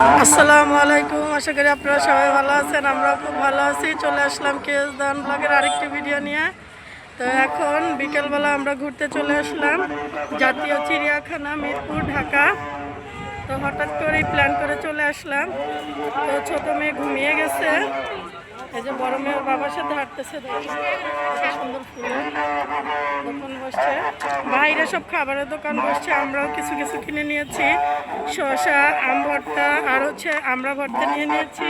আসসালামু আলাইকুম, আশা করি আপনারা সবাই ভালো আছেন আমরা খুব ভালো আছি। চলে আসলাম কেস দান ব্লগের আরেকটি ভিডিও নিয়ে। তো এখন বিকেলবেলা আমরা ঘুরতে চলে আসলাম, জাতীয় চিড়িয়াখানা মিরপুর, ঢাকা। তো হঠাৎ করেই প্ল্যান করে চলে আসলাম। তো ছোটো মেয়ে ঘুমিয়ে গেছে। এই যে বড় মেয়ের বাবার সাথে হাঁটতেছে সুন্দর ফুল। বসছে। বাইরে সব খাবারের দোকান বসছে। আমরাও কিছু কিছু কিনে নিয়েছি। শসা, আম ভর্তা, আর হচ্ছে আমরা ভর্তা নিয়ে নিয়েছি।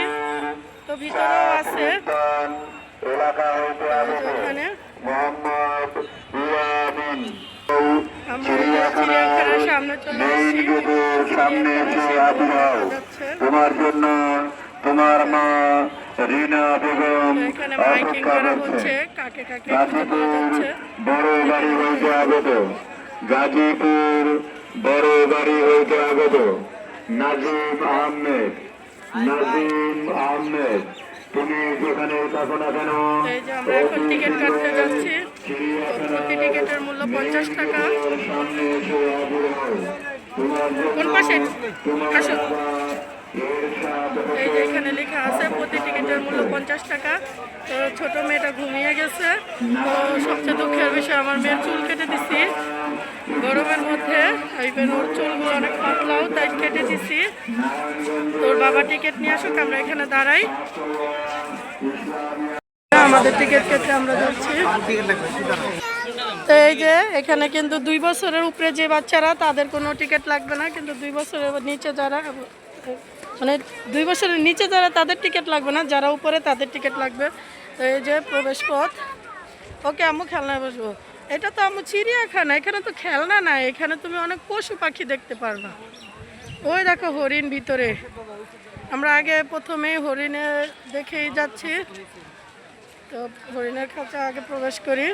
তো ভিতরেও আছে। তোমার জন্য তোমার মা রিনা বেগম এখানে মাইকিং করা হচ্ছে কাকে কাকে খুঁজে যাচ্ছে। বড় গাড়ি হইতে আগত। গাজীপুর বড় গাড়ি হইতে আগত। নাজিম আহমেদ নাজিম আহমেদ তুমি যেখানে থাকো না কেন তো এই যে আমরা এখন টিকিট কাটতে যাচ্ছি। তো প্রতি টিকিটের মূল্য পঞ্চাশ টাকা। কোন পাশে? আসো। এরশাদ এই যে এখানে লেখা আছে, প্রতি টিকিটের মূল্য পঞ্চাশ টাকা। তো ছোট মেয়েটা ঘুমিয়ে গেছে। তো সবচেয়ে দুঃখের বিষয়, আমার মেয়ের চুল কেটে দিছি। গরমের মধ্যে এইবার ওর চুলগুলো অনেক পাতলাও, তাই কেটে দিছি। তোর বাবা টিকিট নিয়ে আসুক, আমরা এখানে দাঁড়াই। আমাদের টিকিট কেটে আমরা যাচ্ছি। তো এই যে, এখানে কিন্তু দুই বছরের উপরে যে বাচ্চারা, তাদের কোনো টিকিট লাগবে না, কিন্তু দুই বছরের নিচে যারা মানে দুই বছরের নিচে যারা তাদের টিকিট লাগবে না, যারা উপরে তাদের টিকিট লাগবে। তো এই যে প্রবেশ পথ। ওকে, আম্মু খেলনায় বসবো। এটা তো আম্মু চিড়িয়াখানা, এখানে তো খেলনা নাই। এখানে তুমি অনেক পশু পাখি দেখতে পারবা। ওই দেখো হরিণ ভিতরে। আমরা আগে প্রথমে হরিণে দেখেই যাচ্ছি। তো হরিণের খাঁচা আগে প্রবেশ করি।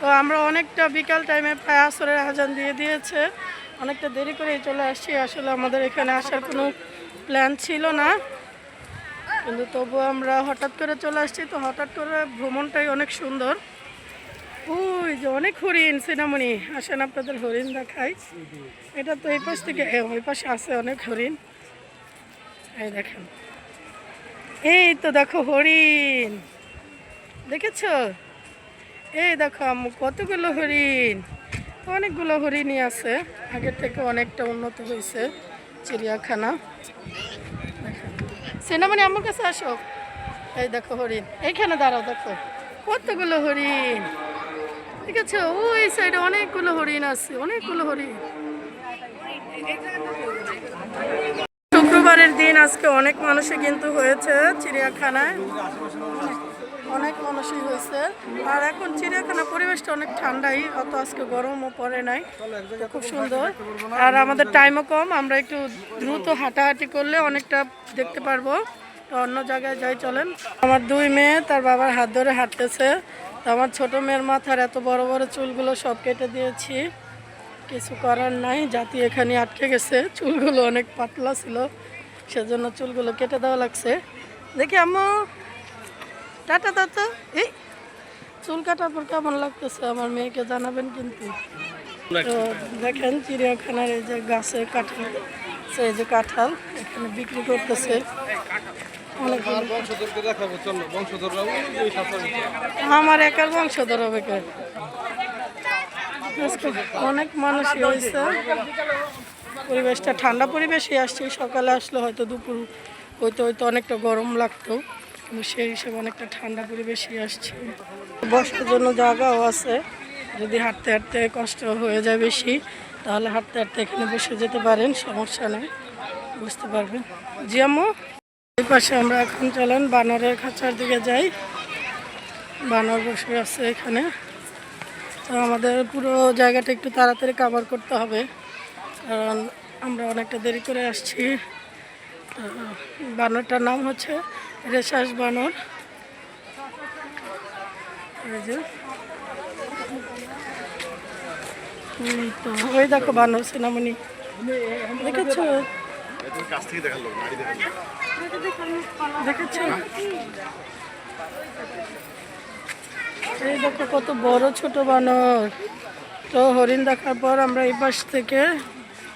তো আমরা অনেকটা বিকাল টাইমে প্রায় আসরের আজান দিয়ে দিয়েছে। অনেকটা দেরি করেই চলে আসছি, আসলে আমাদের এখানে আসার কোনো প্ল্যান ছিল না। কিন্তু তবুও আমরা হঠাৎ করে চলে আসছি, তো হঠাৎ করে ভ্রমণটাই অনেক সুন্দর। ওই যে অনেক হরিণ, সিনামণি। আসেন আপনাদের হরিণ দেখাই। এটা তো এই পাশ থেকে ওই পাশে আছে অনেক হরিণ। এই দেখেন। এই তো দেখো হরিণ। দেখেছ? এই দেখো কতগুলো হরিণ। অনেকগুলো হরিণই আছে। আগের থেকে অনেকটা উন্নত হয়েছে চিড়িয়াখানা। সিনেমানি আমার কাছে আসো। এই দেখো হরিণ। এইখানে দাঁড়াও, দেখো। কতগুলো হরিণ। ঠিক আছে, ওই সাইডে অনেকগুলো হরিণ আছে, অনেকগুলো হরিণ। শুক্রবারের দিন আজকে অনেক মানুষই কিন্তু হয়েছে চিড়িয়াখানায়। অনেক মানুষই হয়েছে। আর এখন চিড়িয়াখানা পরিবেশটা অনেক ঠান্ডাই, অত আজকে গরমও পড়ে নাই। খুব সুন্দর। আর আমাদের টাইমও কম, আমরা একটু দ্রুত হাঁটাহাঁটি করলে অনেকটা দেখতে পারব। তো অন্য জায়গায় যাই চলেন। আমার দুই মেয়ে, তার বাবার হাত ধরে হাঁটতেছে। তো আমার ছোট মেয়ের মাথার এত বড় বড় চুলগুলো সব কেটে দিয়েছি। কিছু করার নাই, জাতি এখানে আটকে গেছে। চুলগুলো অনেক পাতলা ছিল, সেজন্য চুলগুলো কেটে দেওয়া লাগছে। দেখি আম্মু টাটা দাদা এই চুল কাটার পর কেমন লাগতেছে? আমার মেয়েকে জানাবেন কিন্তু। তো দেখেন চিড়িয়াখানার এই যে গাছে কাঁঠাল সেই যে কাঁঠাল এখানে বিক্রি করতেছে। আমার একার বংশধর হবে অনেক মানুষই হয়েছে। পরিবেশটা ঠান্ডা পরিবেশে আসছে। সকালে আসলে হয়তো দুপুর হইতে হয়তো অনেকটা গরম লাগতো। কিন্তু সেই হিসেবে অনেকটা ঠান্ডা পরিবেশই আসছে। বসার জন্য জায়গাও আছে। যদি হাঁটতে হাঁটতে কষ্ট হয়ে যায় বেশি, তাহলে হাঁটতে হাঁটতে এখানে বসে যেতে পারেন, সমস্যা নেই। বুঝতে পারবেন। জি এই পাশে আমরা এখন চলেন বানরের খাঁচার দিকে যাই। বানর বসে আছে এখানে। তো আমাদের পুরো জায়গাটা একটু তাড়াতাড়ি কাভার করতে হবে, কারণ আমরা অনেকটা দেরি করে আসছি। বানরটার নাম হচ্ছে রেশাস বানর। এই তো ওই দেখো বানর, সিনামণি। দেখেছ? দেখেছ? এই দেখো কত বড় ছোট বানর। তো হরিণ দেখার পর আমরা এই পাশ থেকে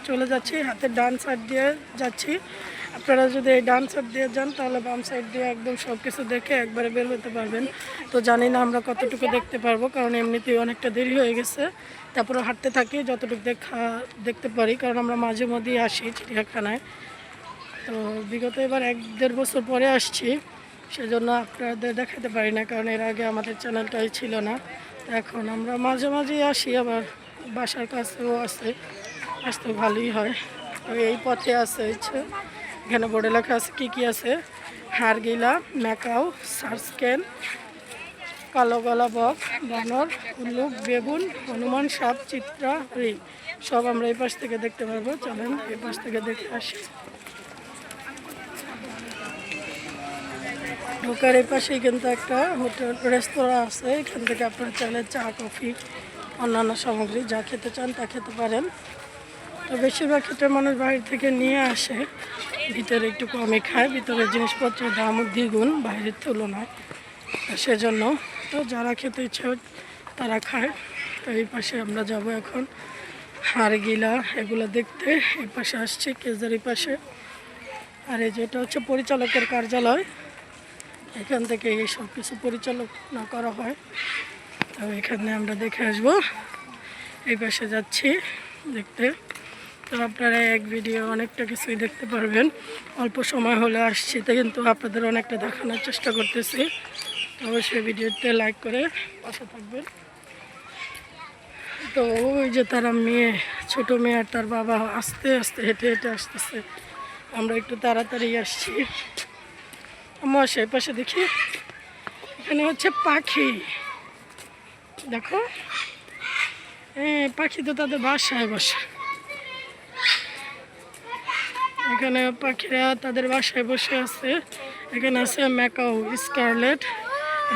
চলে যাচ্ছি হাতের ডান সাইড দিয়ে যাচ্ছি। আপনারা যদি এই ডান সাইড দিয়ে যান, তাহলে বাম সাইড দিয়ে একদম সব কিছু দেখে একবারে বের হতে পারবেন। তো জানি না আমরা কতটুকু দেখতে পারব, কারণ এমনিতেই অনেকটা দেরি হয়ে গেছে। তারপরে হাঁটতে থাকি, যতটুকু দেখা, দেখতে পারি, কারণ আমরা মাঝে মধ্যেই আসি চিড়িয়াখানায়। তো বিগত এবার এক দেড় বছর পরে আসছি, সেজন্য আপনাদের দেখাতে পারি না, কারণ এর আগে আমাদের চ্যানেলটাই ছিল না। এখন আমরা মাঝে মাঝেই আসি, আবার বাসার কাছেও আছে, আসতে ভালোই হয়। এই পথে আছে এখানে বোর্ডে লেখা আছে, কী কী আছে? হারগিলা, ম্যাকাও, সার্সকেন, কালো গলা বক বানর, উল্লুক, বেগুন, হনুমান, সাপ, চিত্রা, রি। সব আমরা এই পাশ থেকে দেখতে পারব। চলেন এই পাশ থেকে দেখে আসি। ঢোকার এই পাশেই কিন্তু একটা হোটেল, রেস্তোরাঁ আছে। এখান থেকে আপনারা চাইলে চা, কফি, অন্যান্য সামগ্রী যা খেতে চান তা খেতে পারেন। তো বেশিরভাগ ক্ষেত্রে মানুষ বাইরে থেকে নিয়ে আসে। ভিতরে একটু কমে খায়, ভিতরে জিনিসপত্রের দামও দ্বিগুণ, বাইরের তুলনায়। সেজন্য তো যারা খেতে ইচ্ছে তারা খায়। তো এই পাশে আমরা যাব এখন হাড়গিলা, এগুলো দেখতে। এই পাশে আসছে কেজের পাশে। আর এই যেটা হচ্ছে পরিচালকের কার্যালয়, এখান থেকে এই সব কিছু পরিচালনা করা হয়। তো এখানে আমরা দেখে আসব। এই পাশে যাচ্ছি দেখতে। তো আপনারা এক ভিডিও অনেকটা কিছুই দেখতে পারবেন। অল্প সময় হলে আসছি, তো কিন্তু আপনাদের অনেকটা দেখানোর চেষ্টা করতেছি। অবশ্যই ভিডিওতে লাইক করে পাশে থাকবেন। তো ওই যে তারা মেয়ে, ছোট মেয়ে আর তার বাবা আস্তে আস্তে হেঁটে হেঁটে আসতেছে। আমরা একটু তাড়াতাড়ি আসছি। আমার পাশে দেখি। এখানে হচ্ছে পাখি। দেখো। হ্যাঁ পাখি তো তাদের বাসায় বসে। এখানে পাখিরা তাদের বাসায় বসে আছে। এখানে আছে macaw scarlet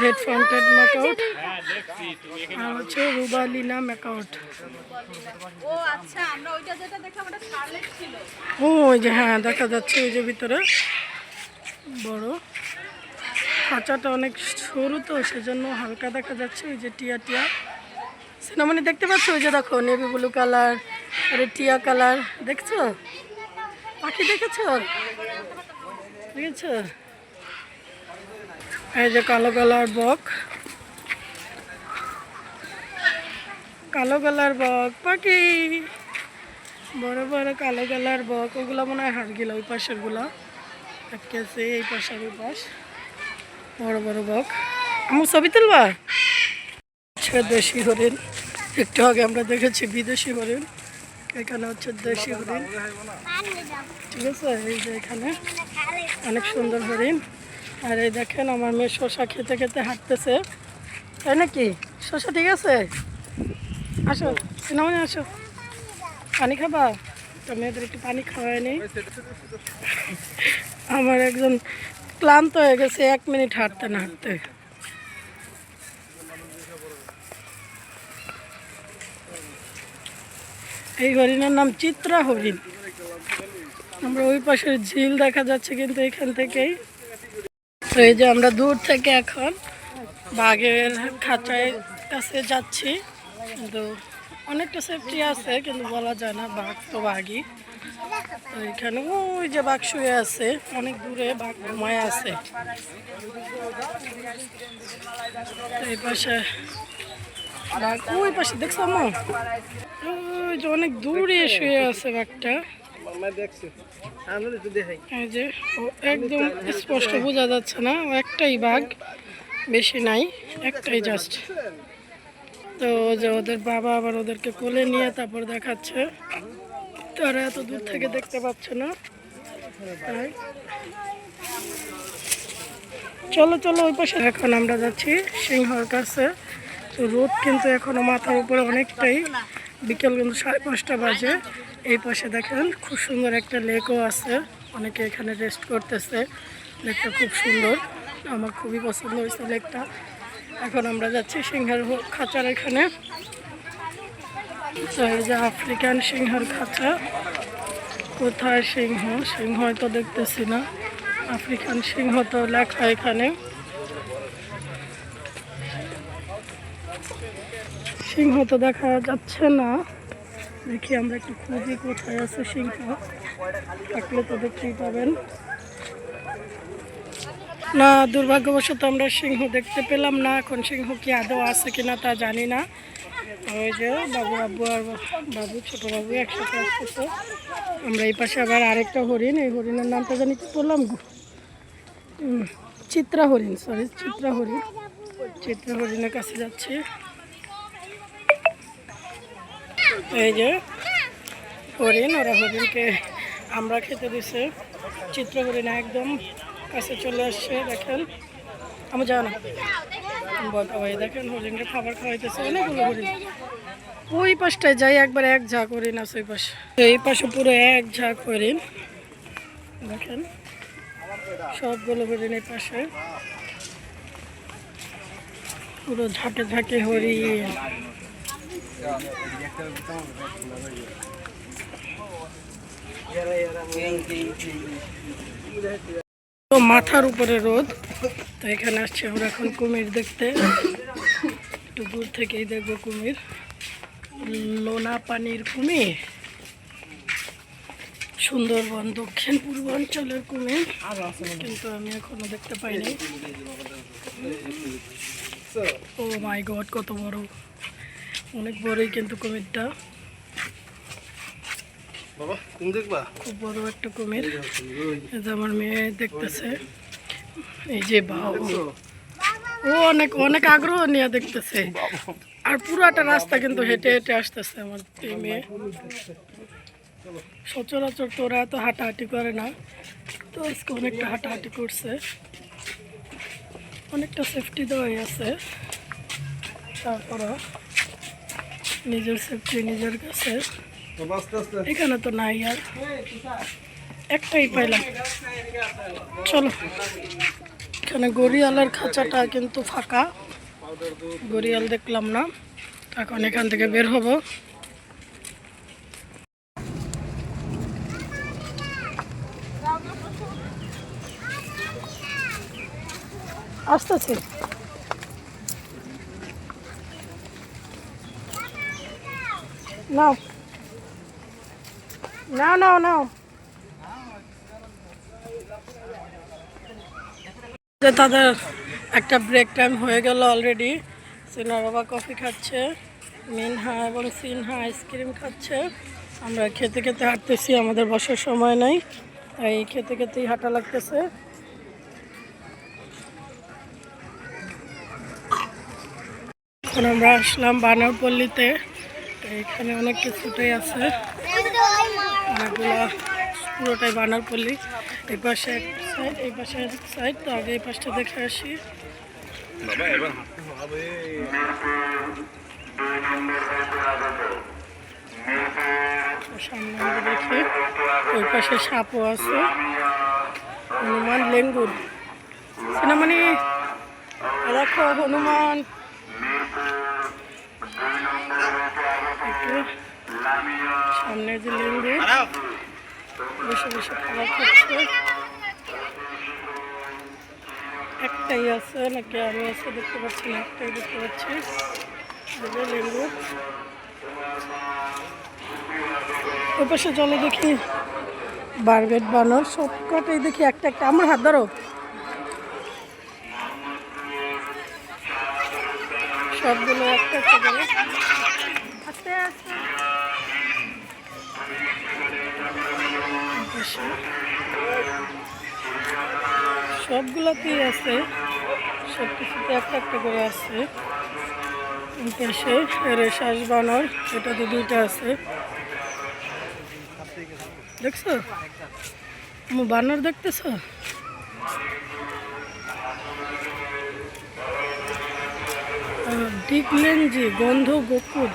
red fronted macaw আর হচ্ছে রুবালিনা ম্যাকাউট ও আচ্ছা ও ওই যে হ্যাঁ দেখা যাচ্ছে ওই যে ভিতরে। বড়। খাঁচাটা অনেক সরু তো সেজন্য হালকা দেখা যাচ্ছে ওই যে টিয়া টিয়া। সিনেমানি দেখতে পাচ্ছ? ওই যে দেখো নেভি ব্লু কালার আরে টিয়া কালার দেখছ? পাখি দেখেছ? দেখেছ? এই যে কালো কালার বক। কালো কালার বক, পাখি। বড় বড় কালো কালার বক, ওগুলো মনে হয় হাড় গেল ওই পাশেরগুলা আছে এই পাশের ওই পাশ। বড় বড় বক। আমার ছবি তুলবা? দেশি হরিণ। একটু আগে আমরা দেখেছি বিদেশি হরিণ। এখানে হচ্ছে দেশি হরিণ। ঠিক আছে, এই যে এখানে অনেক সুন্দর হরিণ। আর এই দেখেন আমার মেয়ে শসা খেতে খেতে হাঁটতেছে। তাই নাকি? শসা ঠিক আছে? আসো সিনেমা আসো। পানি খাবা? তো মেয়েদের একটু পানি খাওয়াই নেই আমার একজন ক্লান্ত হয়ে গেছে, এক মিনিট হাঁটতে না হাঁটতে। এই হরিণের নাম চিত্রা হরিণ। আমরা ওই পাশের ঝিল দেখা যাচ্ছে কিন্তু এখান থেকেই। তো এই যে আমরা দূর থেকে এখন বাঘের খাঁচায় কাছে যাচ্ছি। কিন্তু অনেকটা সেফটি আছে, কিন্তু বলা যায় না বাঘ তো বাঘই। এখানে ওই যে বাঘ শুয়ে আছে, অনেক দূরে বাঘ ঘুমায় আছে। এই পাশে ওই পাশে, দেখছ আমার ওই যে অনেক দূরে শুয়ে আছে বাঘটা এই যে একদম স্পষ্ট বোঝা যাচ্ছে না একটাই বাঘ, বেশি নাই, একটাই জাস্ট তো যে ওদের বাবা আবার ওদেরকে কোলে নিয়ে তারপর দেখাচ্ছে। তারা এত দূর থেকে দেখতে পাচ্ছে না। চলো চলো, ওই পাশে। এখন আমরা যাচ্ছি সিংহর কাছে। তো রোদ কিন্তু এখনও মাথার উপরে অনেকটাই। বিকেল কিন্তু সাড়ে পাঁচটা বাজে। এই পাশে দেখেন খুব সুন্দর একটা লেকও আছে। অনেকে এখানে রেস্ট করতেছে। লেকটা খুব সুন্দর। আমার খুবই পছন্দ হয়েছে লেকটা। এখন আমরা যাচ্ছি সিংহের খাঁচার এখানে। তো এই যে আফ্রিকান সিংহের খাঁচা। কোথায় সিংহ? সিংহ তো দেখতেছি না। আফ্রিকান সিংহ তো লেখা এখানে। সিংহ তো দেখা যাচ্ছে না। দেখি আমরা একটু খুঁজি কোথায় আছে সিংহ। থাকলে তো দেখতেই পাবেন। না, দুর্ভাগ্যবশত আমরা সিংহ দেখতে পেলাম না। এখন সিংহ কি আদৌ আছে কিনা তা জানি না। ওই যে বাবু আব্বু আর বাবু, ছোটো বাবু একসাথে আসতেছে। আমরা এই পাশে আবার আরেকটা হরিণ। এই হরিণের নামটা জানি কি বললাম চিত্রা হরিণ সরি চিত্রা হরিণ। চিত্রা হরিণের কাছে যাচ্ছি। এই যে হরিণ, ওরা হরিণকে আমরা খেতে দিছে। চিত্র হরিণ একদম কাছে চলে আসছে, দেখেন। আমি যাও না। পাওয়াই দেখেন হরিণকে খাবার খাওয়াইতেছে, অনেকগুলো হরিণ। ওই পাশটায় যাই, একবার এক ঝাঁক হরিণ আছে ওই পাশে। এই পাশে পুরো এক ঝাঁক হরিণ। দেখেন, সবগুলো হরিণ এই পাশে। পুরো ঝাঁকে ঝাঁকে হরিণ। মাথার উপরে রোদ, তো এখানে আসছে আমরা এখন কুমির দেখতে। একটু দূর থেকেই দেখব কুমির। লোনা পানির কুমির। সুন্দরবন, দক্ষিণ পূর্বাঞ্চলের কুমির। কিন্তু আমি এখনও দেখতে পাইনি। ও মাই গড, কত বড়। অনেক বড়ই কিন্তু কুমিরটা। বাবা তুমি দেখবা? খুব বড় একটা কুমির। এই আমার মেয়ে দেখতেছে। এই যে বাউ ও অনেক অনেক আগ্রহ নিয়ে দেখতেছে। আর পুরাটা রাস্তা কিন্তু হেঁটে হেঁটে আসতেছে আমার এই মেয়ে। সচরাচর তো ওরা এত হাঁটাহাঁটি করে না। তো আজকে অনেকটা হাঁটাহাঁটি করছে। অনেকটা সেফটি দেওয়াই আছে। তারপরও নিজের সেফটি নিজের কাছে। এখানে তো নাই আর। একটাই পাইলাম। চলো। এখানে গড়িয়ালের খাঁচাটা কিন্তু ফাঁকা। গড়িয়াল দেখলাম না। এখন এখান থেকে বের হব। আসতেছি। নাও নাও নাও নাও তাদের একটা ব্রেক টাইম হয়ে গেল অলরেডি সিনহা বাবা কফি খাচ্ছে, মিনহা এবং সিনহা আইসক্রিম খাচ্ছে। আমরা খেতে খেতে হাঁটতেছি, আমাদের বসার সময় নাই, তাই খেতে খেতেই হাঁটা লাগতেছে। এখন আমরা আসলাম বানারপল্লিতে। এখানে অনেক কিছুটাই আছে। অনেকগুলো পুরোটাই বানারপল্লি। এই পাশে এক সাইড এই পাশে এক সাইড তো আগে এই পাশটা দেখে আসি। সামনে দেখি ওই পাশে সাপও আছে। হনুমান লেঙ্গুর। সিনেমানি দেখো হনুমান। একটু সামনে যে লেঙ্গুর বসে বসে খাবার খাচ্ছে। একটাই আছে নাকি আমি আছে? দেখতে পাচ্ছি না একটাই দেখতে পাচ্ছি। লেঙ্গুর ওই পাশে চলে দেখি। বারবেট বানর সব কটাই দেখি একটা একটা। আমার হাত ধরো। সবগুলো একটা একটা সবগুলোতেই আছে সব কিছুতে একটা একটা করে এই পাশে রেশাস বানর, এটাতে দুইটা আছে। দেখছ? আমার বানর দেখতেছো? যে গন্ধ গোকুল।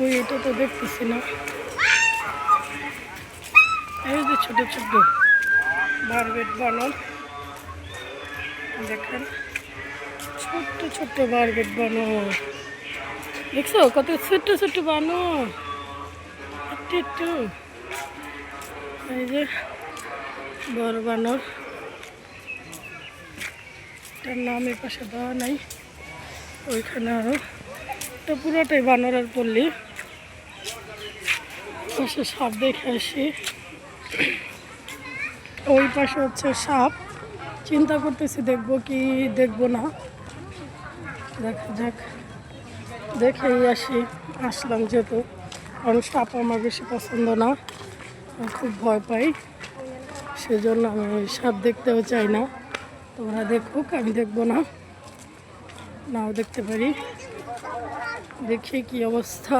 ওই এটা তো দেখতেছি না এই যে ছোট ছোট বারবেট বানর দেখেন, ছোট্ট ছোট্ট বারবেট বানর দেখছ, কত ছোট্ট ছোট্ট বানর একটু একটু। এই যে বড় বানর। তার নাম এ পাশে দেওয়া নাই। ওইখানে আরও। তো পুরোটাই বানরের পল্লী। পাশে সাপ দেখে আসি। ওই পাশে হচ্ছে সাপ। চিন্তা করতেছি, দেখব কি, দেখব না। দেখা যাক। দেখেই আসি। আসলাম যেহেতু। কারণ সাপ আমার বেশি পছন্দ না। খুব ভয় পাই। সেজন্য আমি সাপ দেখতেও চাই না। তোমরা দেখুক, আমি দেখব না। নাও দেখতে পারি। দেখি কি অবস্থা?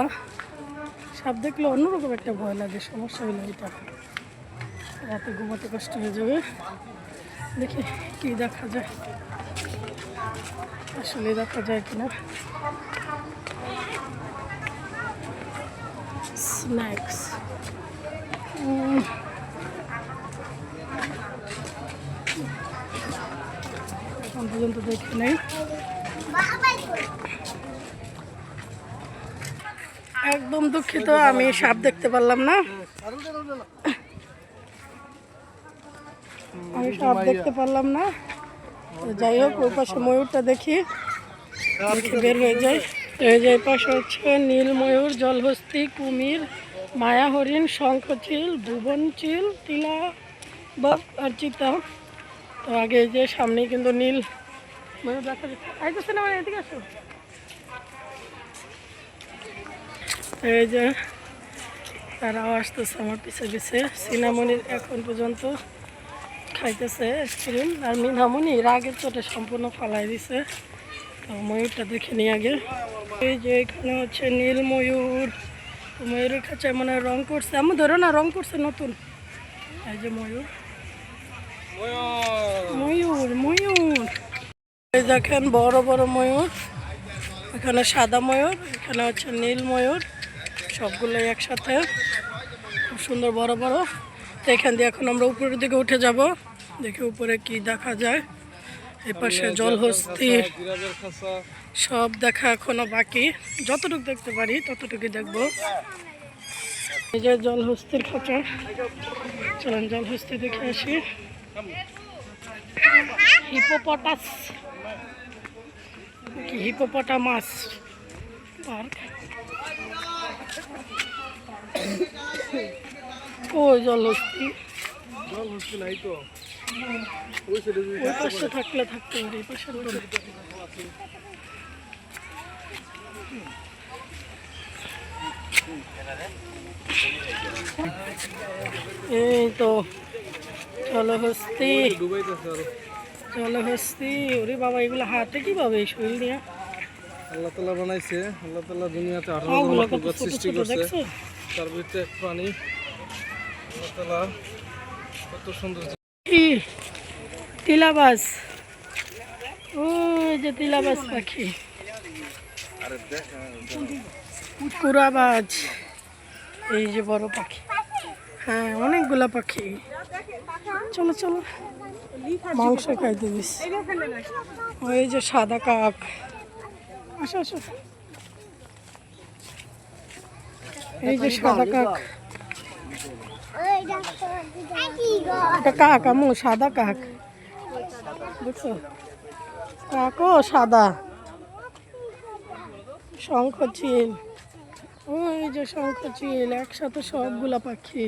সাপ দেখলে অন্যরকম একটা ভয় লাগে, সমস্যা হলো এটা। রাতে ঘুমাতে কষ্ট হয়ে যাবে। দেখি কি দেখা যায়। আসলে দেখা যায় কিনা। স্ন্যাক্স এখন পর্যন্ত দেখি নেই। একদম দুঃখিত আমি সাপ দেখতে পারলাম না। আমি সাপ দেখতে পারলাম না। যাই হোক ওই পাশে ময়ূরটা দেখি। দেখে বের হয়ে যায় তো এই যে পাশে হচ্ছে নীল ময়ূর জলহস্তি কুমির মায়া হরিণ শঙ্খচিল ভুবন চিল তিলা বাঘ আর চিতা। তো আগে যে সামনেই কিন্তু নীল ময়ূর দেখা যাচ্ছে। আইতেছে না মানে এদিকে আসো। এই যে তারাও আসতেছে আমার পিছে পিছে। সিনামণির এখন পর্যন্ত খাইতেছে আইসক্রিম। আর মিনামণি রাগের চোটে সম্পূর্ণ ফালাই দিছে। তো ময়ূরটা দেখে নিই আগে। এই যে এখানে হচ্ছে নীল ময়ূর। ময়ূরের কাছে মনে রং করছে। আমি ধরো না, রং করছে নতুন। এই যে ময়ূর। ময়ূর ময়ূর। এই দেখেন বড় বড় ময়ূর। এখানে সাদা ময়ূর, এখানে হচ্ছে নীল ময়ূর। সবগুলোই একসাথে। খুব সুন্দর বড় বড়। তো এখান দিয়ে এখন আমরা উপরের দিকে উঠে যাব। দেখি উপরে কি দেখা যায়। এপাশে পাশে জলহস্তি। সব দেখা এখনও বাকি। যতটুকু দেখতে পারি ততটুকু দেখব। এই যে জলহস্তির খাঁচা। চলেন জলহস্তি দেখে আসি। হিপোপটাস। কি হিপোপটা মাছ পার্ক। ওই জলহস্তি জল হচ্ছে নাই তো। ওই পাশে থাকলে থাকতে পারি এই পাশে এই তো জলহস্তি জলহস্তি ওরে বাবা এগুলো হাতে কীভাবে শরীর নিয়ে? আল্লাহ তালা বানাইছে। আল্লাহ তালা দুনিয়াতে আঠারো সৃষ্টি করছে। তার ভিতরে তালা কত সুন্দর। তিলাবাস। ওই যে তিলাবাস পাখি। কুরাবাজ এই যে বড় পাখি। হ্যাঁ অনেকগুলা পাখি। চলো চলো। মাংস খাইতে দিস। ওই যে সাদা কাক আসো আসো। এই যে সাদা কাক। এটা কাক আমু সাদা কাক। দেখছ কাকও সাদা। শঙ্খ চিল ওই যে শঙ্খ চিল একসাথে সবগুলা পাখি।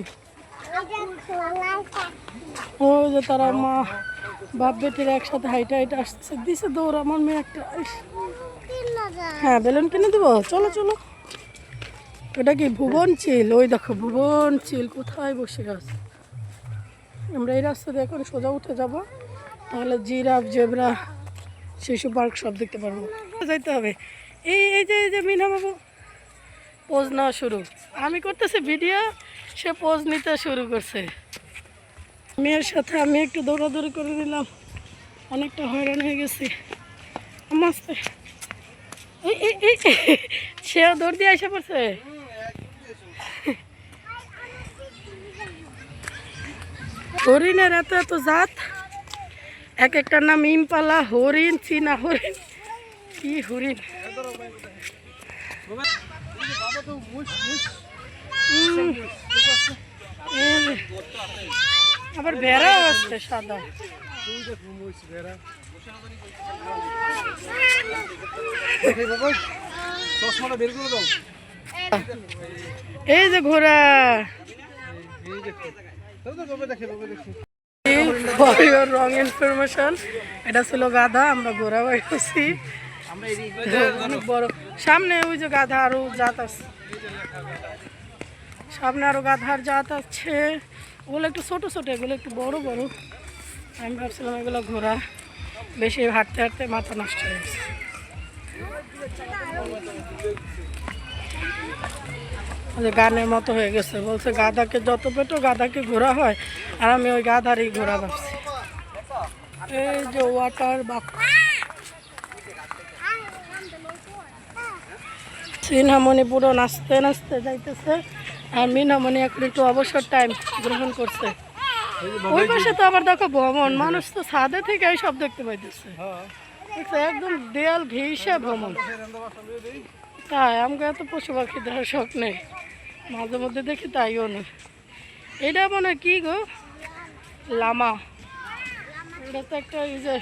ওই যে তারা মা বাপ বেটির একসাথে হাইটা হাইটা আসছে। দিছে দৌড় আমার মেয়ে একটা হ্যাঁ বেলুন কিনে দেবো? চলো চলো। ওটা কি ভুবন চিল? ওই দেখো, ভুবন চিল, কোথায় বসে আছে? আমরা এই রাস্তা দিয়ে এখন সোজা উঠে যাব, তাহলে জিরাফ, জেবরা, শিশু পার্ক সব দেখতে পারব। যাইতে হবে। এই এই যে এই যে মিনা বাবু পোজ নেওয়া শুরু। আমি করতেছি ভিডিও, সে পোজ নিতে শুরু করছে। মেয়ের সাথে আমি একটু দৌড়াদৌড়ি করে দিলাম অনেকটা হয়রান হয়ে গেছি। এই সেও দৌড় দিয়ে এসে পড়ছে? হরিণের এত এত জাত। এক একটার নাম ইমপালা, হরিণ, চীনা হরিণ। কি হরিণ? আবার ভেড়া আছে সাদা। এই যে ঘোড়া। ফর ইউর রং ইনফরমেশন এটা ছিল গাধা, আমরা ঘোড়া বাইরেছি অনেক বড়। সামনে ওই যে গাধা আরও জাত আছে। সামনে আরও গাধার জাত আছে। ওগুলো একটু ছোট ছোট, এগুলো একটু বড় বড়। আমি ভাবছিলাম এগুলো ঘোড়া। বেশি হাঁটতে হাঁটতে মাথা নষ্ট হয়ে গেছে। যে গানের মতো হয়ে গেছে। বলছে, গাধাকে যত পেটো, গাধাকে ঘোরা হয়। আর আমি ওই গাধারই ঘোরা ভাবছি। এই যে ওয়াটার বাক সিনহামণি পুরো নাচতে নাচতে যাইতেছে। আর মিনামণি এখন একটু অবসর টাইম গ্রহণ করছে। ওই পাশে তো আবার দেখো ভ্রমণ। মানুষ তো ছাদে থেকে এই সব দেখতে পাইতেছে। একদম দেয়াল ঘেঁষে ভ্রমণ। তাই, আমাকে এত পশু পাখি দেখার শখ নেই। মাঝে মধ্যে দেখি তাইও না এটা মনে কি গো? লামা। এটা তো একটা এই যে,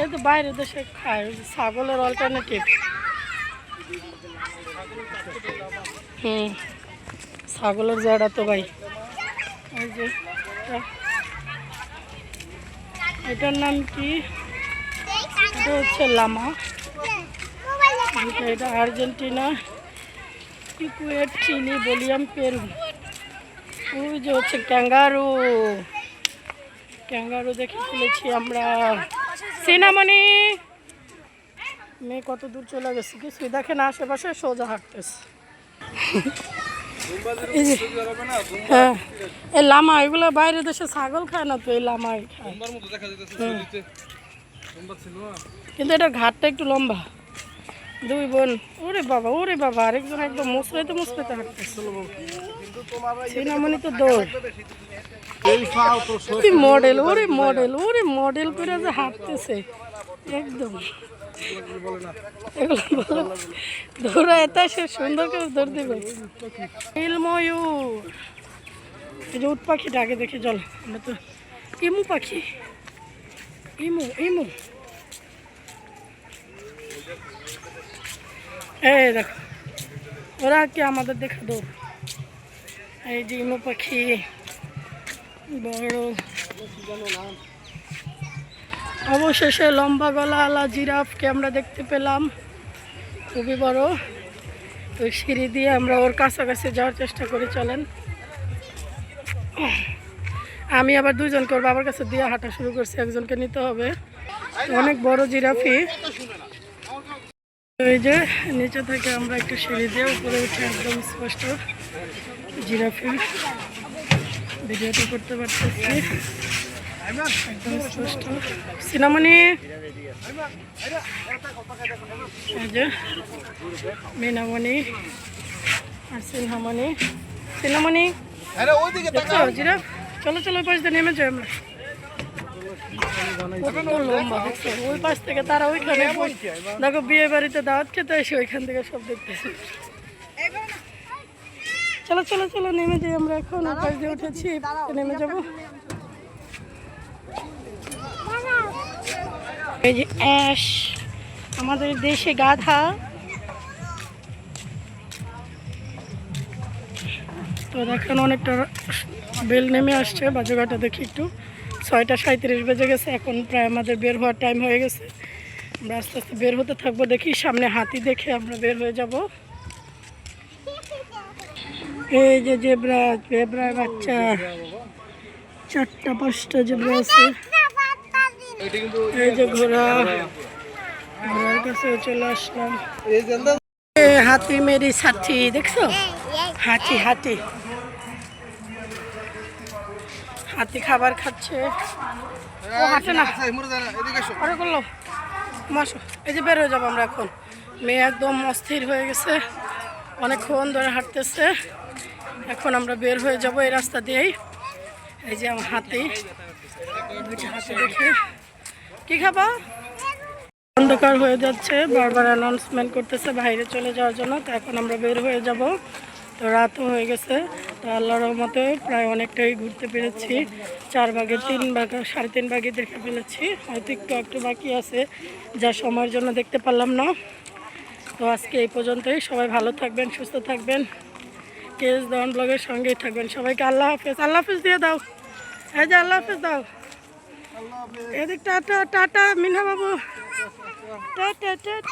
এই তো বাইরে দেশে খায় ছাগলের অল্টারনেটিভ হুম, ছাগলের জায়গা তো ভাই। যে এটার নাম কি? এটা হচ্ছে লামা। এটা Argentina. Ecuador Chile Bolivia Peru. ওই যে হচ্ছে ক্যাঙ্গারু। ক্যাঙ্গারু দেখে ফেলেছি আমরা। সিনামণি! মেয়ে কত দূর চলে গেছে কিছুই দেখে না আশেপাশে সোজা হাঁটতেছে। হ্যাঁ এই লামা এগুলো বাইরে দেশে ছাগল খায় না তো এই লামাই খায়। কিন্তু এটার ঘাটটা একটু লম্বা। দুই বোন। ওরে বাবা ওরে বাবা, আরেকজন একদম মুসরাইতে মুসরাইতে হাঁটতেছে। সিনামণি তো দৌড় মডেল ওরে মডেল ওরে মডেল করে যে হাঁটতেছে। একদম। এগুলো দৌড়া এত সে সুন্দর করে দৌড় দিবে। নীল এই যে উট পাখিটা, আগে দেখে জল আমরা তো ইমু পাখি। ইমু ইমু। এই দেখো, ওরা কি আমাদের দেখা দৌড় এই ইমু পাখি, বড়। অবশেষে লম্বা গলা আলা জিরাফকে আমরা দেখতে পেলাম, খুবই বড়। তো সিঁড়ি দিয়ে আমরা ওর কাছাকাছি যাওয়ার চেষ্টা করি, চলেন। আমি আবার দুজনকে ওর বাবার কাছে দিয়ে হাঁটা শুরু করছি, একজনকে নিতে হবে। অনেক বড় জিরাফি এই যে নিচে থেকে আমরা একটু সিঁড়ি দিয়ে উপরে উঠে একদম স্পষ্ট জিরাফি ভিডিওটা করতে পারতেছি। একদম স্পষ্ট। সিনামণি এই যে মিনামণি আর সিনহামণি। সিনামণি আরে ওইদিকে দেখছ জিরাফ? চলো চলো পাশ দিয়ে নেমে যাই আমরা। দেখো বিয়ে বাড়িতে দাওয়াত খেতে এসে ওইখান থেকে সব দেখতেছি চলো চলো চলো নেমে যাই আমরা এখন পাশ দিয়ে উঠেছি নেমে যাব এই যে অ্যাশ আমাদের দেশে গাধা তো দেখেন অনেকটা বেল নেমে আসছে, বাজুঘাটা দেখি একটু। ছয়টা সাঁত্রিশ বেজে গেছে এখন প্রায় আমাদের বের হওয়ার টাইম হয়ে গেছে। আমরা আস্তে আস্তে বের হতে থাকব দেখি সামনে হাতি দেখে আমরা বের হয়ে যাব। এই যে জেব্রা জেব্রার বাচ্চা। চারটা পাঁচটা জেব্রা আছে। এই যে ঘোড়া। ঘোড়ার কাছে চলে আসলাম। হাতি মেরি সাথী দেখছ? হাতি হাতি। হাতি খাবার খাচ্ছে। ও হাঁটে না। আরে করল মাসো এই যে বের হয়ে যাব আমরা এখন। মেয়ে একদম অস্থির হয়ে গেছে। অনেকক্ষণ ধরে হাঁটতেছে। এখন আমরা বের হয়ে যাব এই রাস্তা দিয়েই। এই যে আমার হাতি। হাতি দেখে। কি খাবা? অন্ধকার হয়ে যাচ্ছে। বারবার অ্যানাউন্সমেন্ট করতেছে বাইরে চলে যাওয়ার জন্য। তো এখন আমরা বের হয়ে যাব। তো রাতও হয়ে গেছে। তো আল্লাহর রহমতে প্রায় অনেকটাই ঘুরতে পেরেছি। চার ভাগে তিন ভাগ, সাড়ে তিন ভাগে দেখে ফেলেছি। হয়তো একটু একটু বাকি আছে, যা সময়ের জন্য দেখতে পারলাম না। তো আজকে এই পর্যন্তই। সবাই ভালো থাকবেন, সুস্থ থাকবেন। কেস দন ব্লগের সঙ্গেই থাকবেন। সবাইকে আল্লাহ হাফেজ। আল্লাহ হাফেজ দিয়ে দাও। এই যে আল্লাহ হাফেজ দাও। এদিক টাটা টাটা মিনা বাবু। Tata tata